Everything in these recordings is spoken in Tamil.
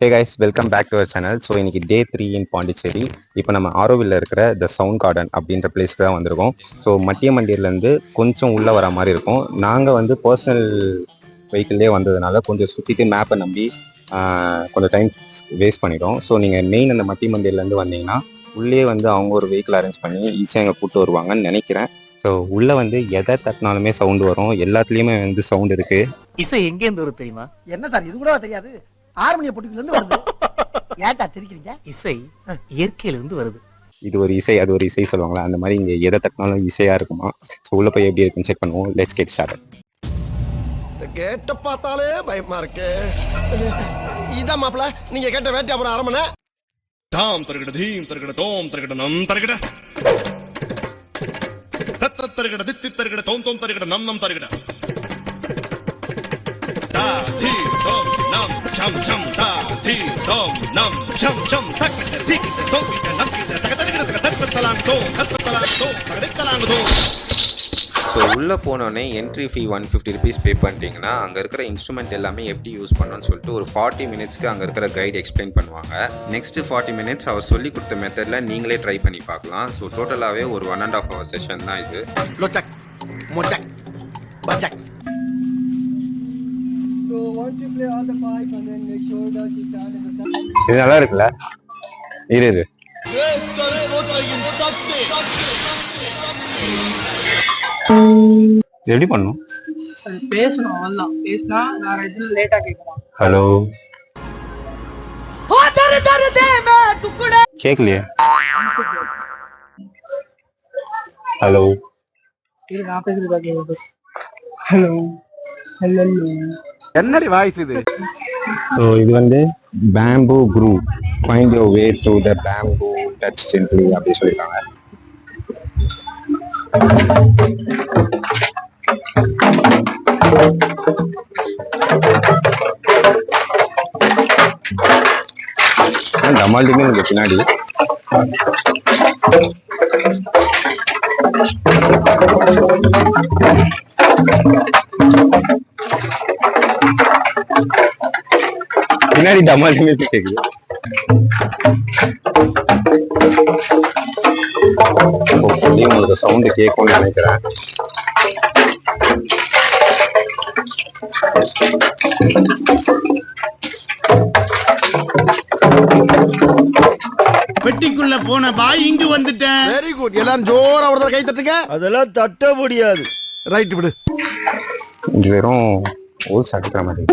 Hey guys welcome back to our channel so இன்னைக்கு டே த்ரீ இன் பாண்டிச்சேரி இப்போ நம்ம ஆரோவில் இருக்கிற த சவுண்ட் கார்டன் அப்படின்ற பிளேஸ்க்கு தான் வந்திருக்கோம். ஸோ மட்டியமண்டியிலேருந்து கொஞ்சம் உள்ளே வர மாதிரி இருக்கும். நாங்கள் வந்து பர்சனல் வெஹிக்கிள்லேயே வந்ததுனால கொஞ்சம் சுற்றிட்டு மேப்பை நம்பி கொஞ்சம் டைம் வேஸ்ட் பண்ணிட்டோம். ஸோ நீங்கள் மெயின் அந்த மட்டியமண்டியிலேருந்து வந்தீங்கன்னா உள்ளே வந்து அவங்க ஒரு வெஹிக்கிள் அரேஞ்ச் பண்ணி ஈஸியாக எங்கே கூட்டு வருவாங்கன்னு நினைக்கிறேன். ஸோ உள்ளே வந்து எதை தட்டினாலுமே சவுண்டு வரும். எல்லாத்துலேயுமே வந்து சவுண்ட் இருக்குது இசை எங்க இருந்து வரும் தெரியுமா? என்ன சார்? இது கூட தெரியாது? ஆறுமணிய பொட்டுக்குல இருந்து வருது. சார் தெரிக்கிறீங்க? இசை இயற்கையில இருந்து வருது. இது ஒரு இசை அது ஒரு இசை சொல்லுவாங்களா? அந்த மாதிரி இங்கே எதை தட்டினாலும் இசையாக இருக்குமா? ஸோ உள்ளே போய் எப்படி இருக்குன்னு செக் பண்ணுவோம். லெட்ஸ் கெட் ஸ்டார்ட் கேட்ட பார்த்தாலே பயமா இருக்கு. இதான் மாப்பிள நீங்க கேட்ட வேட்டை அப்புறம் அரமனை தாம் தருகிட தீம் தருகிட தோம் தருகிட நம் தருகிட. தத்த தருகிட தித்தி தருகிட தோம் தோம் தருகிட நம் நம் தருகிட. நம் சம் சம் தக்கிட்ட திக்கிட்ட தோக்கிட்ட நக்கிட்ட தக தருகிட தக தத்த தலாங் தோம் தத்த தலாங் தோம் தகடை தலாங் தோம் ஸோ உள்ளே போனோடனே entry fee one fifty rupees pay பண்ணிட்டீங்கன்னா அங்கே இருக்கிற இன்ஸ்ட்ருமெண்ட் எல்லாமே எப்படி யூஸ் பண்ணணும்னு சொல்லிட்டு ஒரு ஃபார்ட்டி மினிட்ஸ்க்கு அங்கே இருக்கிற கைடு எக்ஸ்பிளைன் பண்ணுவாங்க. நெக்ஸ்ட் ஃபார்ட்டி மினிட்ஸ் அவர் சொல்லி கொடுத்த மெத்தடில் நீங்களே ட்ரை பண்ணி பார்க்கலாம். ஸோ டோட்டலாகவே ஒரு one and half hour session தான் இது. So once you play all the five and then make sure that you center. இது நல்லா இருக்குல்ல? இரு இரு. எப்படி பண்ணும்? பேசணும் அவ்வளோதான் பேசினா வேற இதுல லேட்டா கேட்கலாம். ஹலோ கேட்கலையே ஹலோ நான் பேசுறதா ஹலோ ஹலோ என்னடி வாய்ஸ் இது? ஸோ இது வந்து bamboo crew find your way to the bamboo touch gently அப்படி சொல்லியிருக்காங்க டமால்டிமே இருக்கு பின்னாடி பின்னாடி டமால்டிமே கேக்குது. உங்களுக்கு சவுண்ட் கேட்கும்னு நினைக்கிறேன். பெட்டிக்குள்ள போன பாய் இங்கு வந்துட்டேன். வெரி குட் எல்லாரும் ஜோரா ஒரு தடவை கை தட்டுங்க. அதெல்லாம் தட்ட முடியாது. ரைட் விடு. இது வெறும் ஓல்ஸ் அடிக்கிற மாதிரி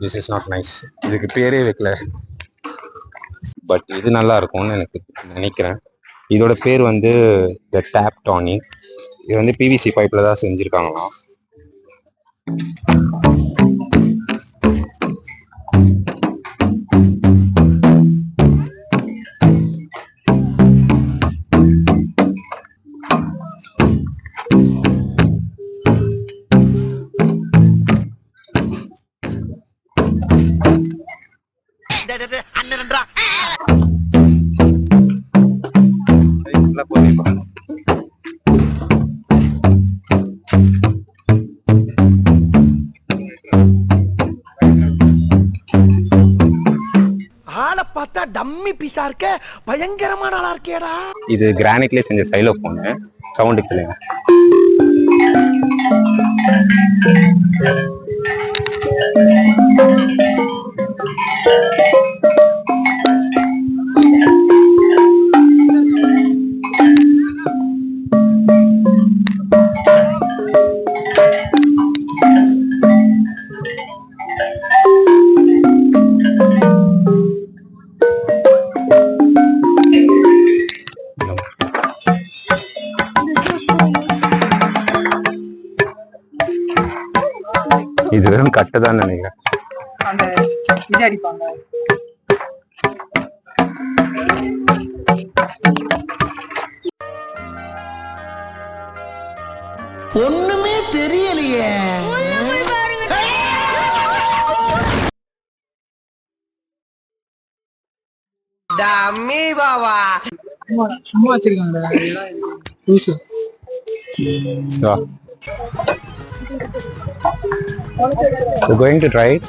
திஸ் இஸ் நாட் நைஸ் இதுக்கு பேரே வைக்கல. பட் இது நல்லா இருக்கும்னு எனக்கு நினைக்கிறேன். இதோட பேர் வந்து த டேப் டானிக் இது வந்து பிவிசி பைப்பில் தான் செஞ்சுருக்காங்களாம். ஆளை பார்த்தா டம்மி பீஸா இருக்க பயங்கரமான ஆளா இருக்கேடா. இது கிரானைட்லேயே செஞ்ச சைலோ ஃபோனு சவுண்டு கேளுங்க. இது வெறும் கட்டு தான் நினைக்கிறேன். ஒண்ணுமே தெரியலையே. டாம் சும்மா சும்மா வச்சிருக்காங்க. We're going to try it.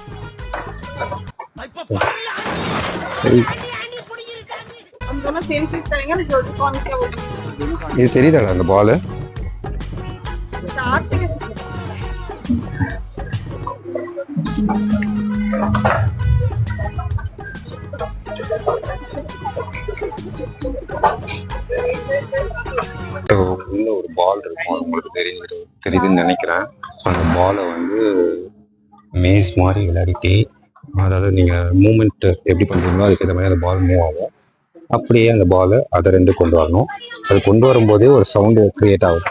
இது தெரியுதாடா அந்த பால் உள்ள ஒரு பால் இருக்கும் உங்களுக்கு தெரியுது தெரியுதுன்னு நினைக்கிறேன். அந்த பாலை வந்து மேஸ் மாதிரி விளையாடிட்டே அதாவது நீங்கள் மூமெண்ட்டு எப்படி பண்ணுறீங்களோ அதுக்கு ஏற்ற மாதிரி அந்த பால் மூவ் ஆகும். அப்படியே அந்த பாலை அதை ரெண்டு கொண்டு வரணும். அது கொண்டு வரும்போதே ஒரு சவுண்டு கிரியேட் ஆகும்.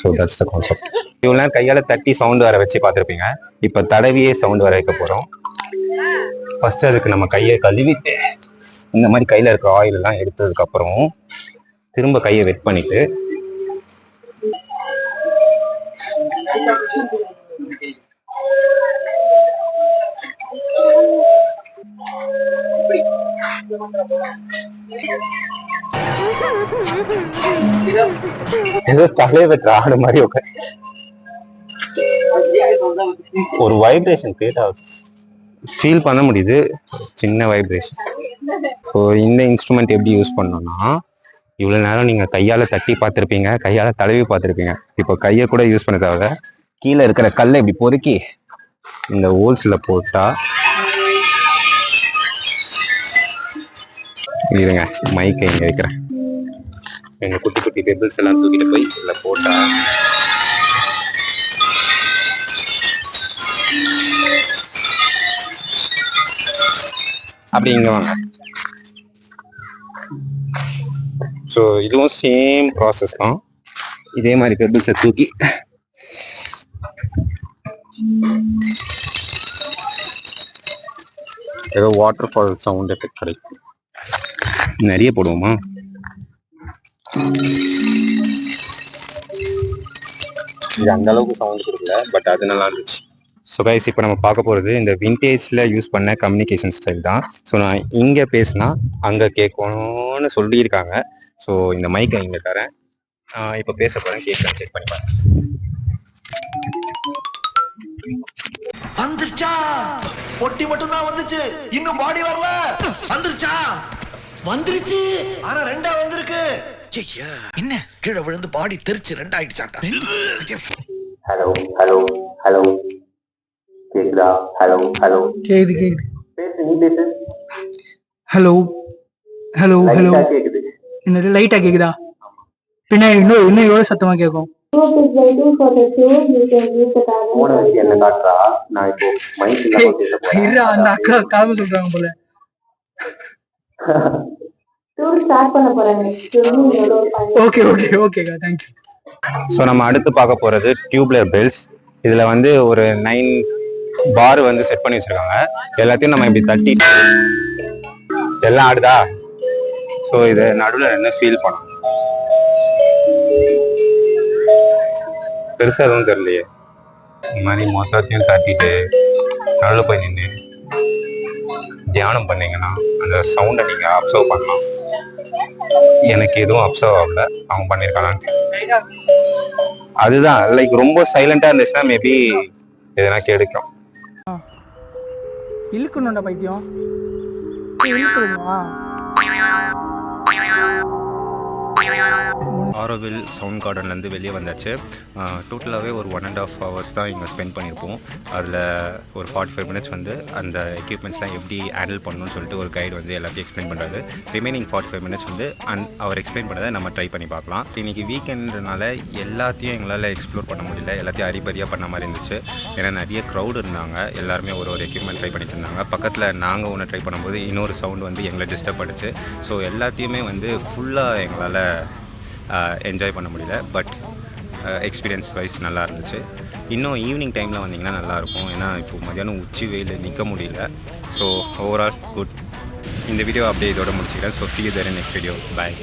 ஸோ தட்ஸ் த கான்செப்ட் இவ்வளோ நேரம் கையால் தட்டி சவுண்டு வர வச்சு பார்த்துருப்பீங்க. இப்போ தடவியே சவுண்டு வர வைக்க போகிறோம் ஃபஸ்ட்டு அதுக்கு நம்ம கையை கழுவிட்டு இந்த மாதிரி கையில் இருக்க ஆயிலெல்லாம் எடுத்ததுக்கப்புறம் திரும்ப கையை வெட் பண்ணிவிட்டு ஏதோ தலையை ஆடு மாதிரி உட்கார் ஒரு வைப்ரேஷன் கிரியேட் ஆகுது. ஃபீல் பண்ண முடியுது. சின்ன வைப்ரேஷன் ஸோ இந்த இன்ஸ்ட்ருமெண்ட் எப்படி யூஸ் பண்ணோம்னா இவ்வளோ நேரம் நீங்கள் கையால் தட்டி பார்த்துருப்பீங்க கையால் தடவி பார்த்துருப்பீங்க. இப்போ கையை கூட யூஸ் பண்ண தேவை கீழே இருக்கிற கல்லை இப்படி பொறுக்கி இந்த ஹோல்ஸில் போட்டால் இருங்க மைக்கை இங்கே வைக்கிறேன். எங்கள் குட்டி குட்டி பெபிள்ஸ் எல்லாம் தூக்கிட்டு போய் இதில் போட்டால் அப்படி இங்கே வாங்க. ஸோ இதுவும் சேம் ப்ராசஸ் தான். இதே மாதிரி பெபிள்ஸை தூக்கி. ஏதோ வாட்டர் ஃபால் சவுண்ட் எஃபெக்ட் கிடைக்கும். நிறைய போடுவோமா? இது அந்த அளவுக்கு சவுண்ட் கொடுக்கல பட் அது நல்லா இருந்துச்சு. ஸோ கைஸ் இப்போ நம்ம பார்க்க போகிறது இந்த விண்டேஜில் யூஸ் பண்ண கம்யூனிகேஷன் ஸ்டைல் தான். ஸோ நான் இங்கே பேசினா அங்கே கேட்கணும்னு சொல்லியிருக்காங்க. ஸோ இந்த மைக்கை இங்கே தரேன். இப்போ பேச போகிறேன் கேட்குறேன் செக் பண்ணி பாருங்க. வந்துருச்சா? பொட்டி மட்டும் தான் வந்துச்சு. இன்னும் பாடி வரல. வந்துருச்சா? வந்துருச்சு. ஆனா ரெண்டா வந்திருக்கு. ஐயா என்ன? கீழே விழுந்து பாடி தெரிச்சு ரெண்டாயிடுச்சாண்டா ஹலோ ஹலோ ஹலோ கேக்குதா? ஹலோ ஹலோ கேக்குது கேக்குது. பேசு நீ பேசு. ஹலோ ஹலோ ஹலோ கேக்குது. என்னது லைட்டா கேக்குதா? பின்ன இன்னும் இன்னும் எவ்வளவு சத்தமா கேட்கும் என்ன காட்டுறா? நான் இப்போ அந்த அக்கா காம சொல்றாங்க போல. ஓகே ஓகே ஓகேக்கா தேங்க்யூ ஸோ நம்ம அடுத்து பார்க்க போறது டியூப்லர் பெல்ஸ் இதுல வந்து ஒரு நைன் பார் வந்து செட் பண்ணி வச்சிருக்காங்க. எல்லாத்தையும் நம்ம இப்படி தட்டி எல்லாம் ஆடுதா? ஸோ இது நடுவில் என்ன ஃபீல் பண்ணும் பெருசாக எதுவும் தெரியலையே. இந்த மாதிரி மொத்தத்தையும் தட்டிட்டு நடுவில் போய் நின்று தியானம் பண்ணீங்கன்னா அந்த சவுண்டை நீங்கள் அப்சர்வ் பண்ணலாம். எனக்கு எதுவும் அப்சர்வ் ஆகல. அவங்க பண்ணியிருக்காங்கன்னு அதுதான் லைக் ரொம்ப சைலண்டாக இருந்துச்சுன்னா மேபி எதனா கெடுக்கும். இழுக்கணும்டா பைத்தியம். இழுக்கணுமா? ஆரோவில் சவுண்ட் கார்டன்லேருந்து வெளியே வந்தாச்சு. டோட்டலாகவே ஒரு ஒன் அண்ட் ஆஃப் ஹவர்ஸ் தான் இங்கே ஸ்பெண்ட் பண்ணியிருப்போம். அதில் ஒரு ஃபார்ட்டி ஃபைவ் மினிட்ஸ் வந்து அந்த எக்யூப்மெண்ட்ஸ்லாம் எப்படி ஹேண்டில் பண்ணணும்னு சொல்லிட்டு ஒரு கைடு வந்து எல்லாத்தையும் எக்ஸ்பிளைன் பண்ணுறாரு ரிமைனிங் ஃபார்ட்டி ஃபைவ் மினிட்ஸ் வந்து அந் அவர் எக்ஸ்பிளைன் பண்ணதை நம்ம ட்ரை பண்ணி பார்க்கலாம். இன்றைக்கி வீக்கெண்டுனால எல்லாத்தையும் எங்களால் எக்ஸ்ப்ளோர் பண்ண முடியல. எல்லாத்தையும் அரிபரியாக பண்ண மாதிரி இருந்துச்சு. ஏன்னா நிறைய க்ரௌடு இருந்தாங்க. எல்லாருமே ஒரு ஒரு எக்யூப்மெண்ட் ட்ரை பண்ணிட்டு இருந்தாங்க. பக்கத்தில் நாங்கள் ஒன்று ட்ரை பண்ணும்போது இன்னொரு சவுண்ட் வந்து எங்களை டிஸ்டர்ப் பண்ணுச்சு. ஸோ எல்லாத்தையுமே வந்து ஃபுல்லாக எங்களால் என்ஜாய் பண்ண முடியல பட் எக்ஸ்பீரியன்ஸ் வைஸ் நல்லா இருந்துச்சு. இன்னும் ஈவினிங் டைமில் வந்தீங்கன்னா நல்லாயிருக்கும் ஏன்னா இப்போ மதியானம் உச்சி வெயில் நிற்க முடியல. ஸோ ஓவரால் குட் இந்த வீடியோ அப்படியே இதோட முடிச்சுக்கிறேன். So see there next video bye